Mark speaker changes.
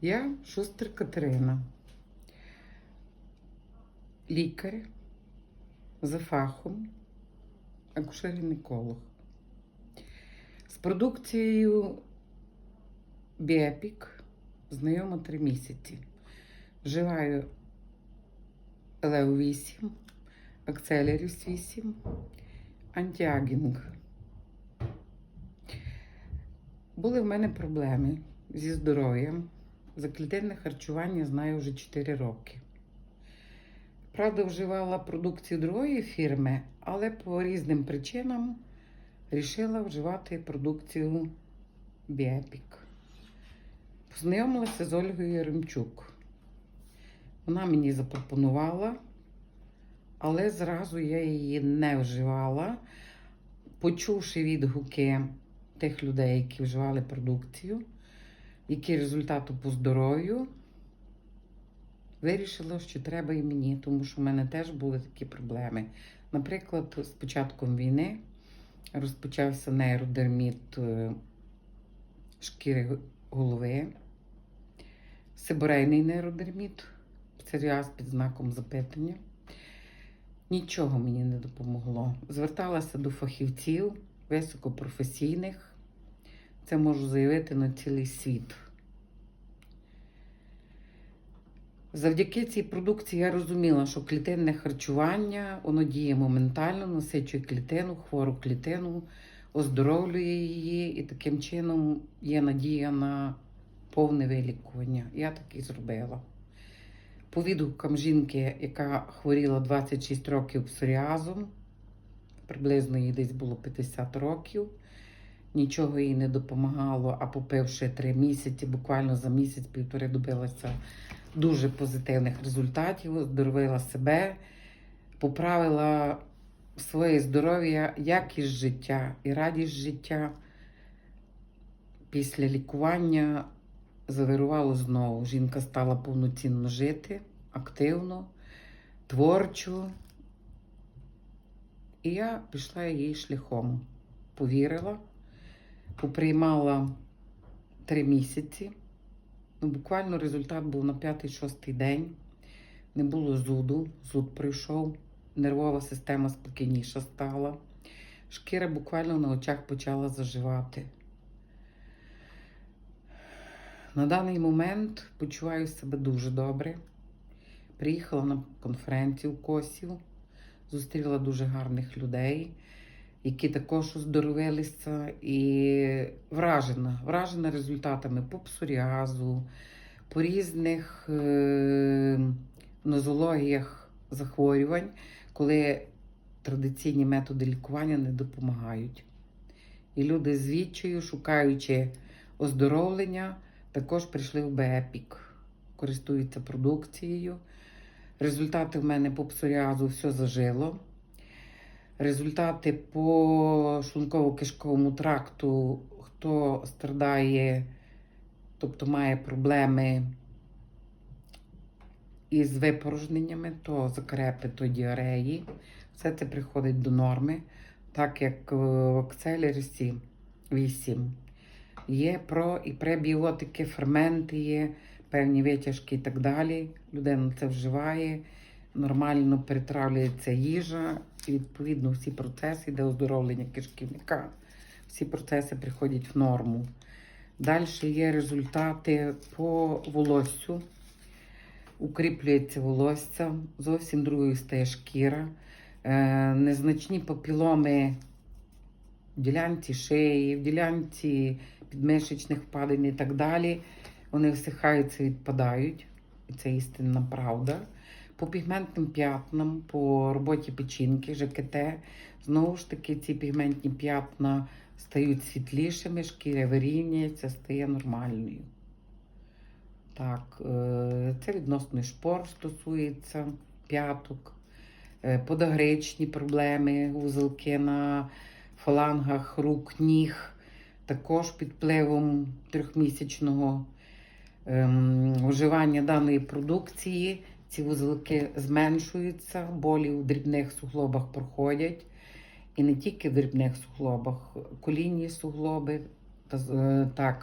Speaker 1: Я Шустер Катерина, лікар за фахом, акушер-гінеколог. З продукцією Біепік знайома три місяці. Вживаю Лео 8, Акцелеріс 8, Антіагінг. Були в мене проблеми зі здоров'ям. Заклітинне харчування знаю вже 4 роки. Правда, вживала продукцію другої фірми, але по різним причинам вирішила вживати продукцію Біепік. Познайомилася з Ольгою Яремчук. Вона мені запропонувала, але зразу я її не вживала, почувши відгуки тих людей, які вживали продукцію, які результати по здоров'ю, вирішила, що треба і мені, тому що в мене теж були такі проблеми. Наприклад, з початком війни розпочався нейродерміт е, шкіри голови, сиборейний нейродерміт, псоріаз під знаком запитання. Нічого мені не допомогло. Зверталася до фахівців високопрофесійних. Це можу заявити на цілий світ. Завдяки цій продукції я розуміла, що клітинне харчування воно діє моментально, насичує клітину, хвору клітину, оздоровлює її, і таким чином є надія на повне вилікування. Я так і зробила. По відгукам жінки, яка хворіла 26 років псоріазом, приблизно їй десь було 50 років. Нічого їй не допомагало, а попивши 3 місяці, буквально за місяць-півтори добилася дуже позитивних результатів, оздоровила себе, поправила своє здоров'я, якість життя і радість життя. Після лікування завирувало знову. Жінка стала повноцінно жити, активно, творчо. І я пішла її шляхом. Повірила, поприймала три місяці. Ну, буквально результат був на п'ятий-шостий день. Не було зуду, зуд прийшов, нервова система спокійніша стала. Шкіра буквально на очах почала заживати. На даний момент почуваю себе дуже добре. Приїхала на конференцію в Косів, зустріла дуже гарних людей, які також оздоровилися, і вражена, вражена результатами по псоріазу, по різних е- нозологіях захворювань, коли традиційні методи лікування не допомагають. І люди з відчаю, шукаючи оздоровлення, також прийшли в Бепік, користуються продукцією. Результати в мене по псоріазу все зажило. Результати по шлунково-кишковому тракту, хто страдає, тобто має проблеми із випорожненнями, то закрепи, то діареї. Все це приходить до норми, так як в акцелерісі 8. Є про і пребіотики, ферменти є, певні витяжки і так далі. Людина це вживає, нормально перетравлюється їжа, і відповідно всі процеси, де оздоровлення кишківника, всі процеси приходять в норму. Далі є результати по волоссю. Укріплюється волосся, зовсім другою стає шкіра, е, незначні попіломи в ділянці шиї, в ділянці підмишечних впадин і так далі. Вони всихаються, відпадають. І це істинна правда. По пігментним п'ятнам, по роботі печінки, ЖКТ, знову ж таки, ці пігментні п'ятна стають світлішими, шкіря вирівнюється, стає нормальною. Так, е, це відносно шпор стосується п'яток, Е, подагричні проблеми, вузелки на фалангах рук, ніг, також під впливом трьохмісячного ем, вживання даної продукції. Ці вузлики зменшуються, болі у дрібних суглобах проходять. І не тільки в дрібних суглобах, колінні суглоби, е, так,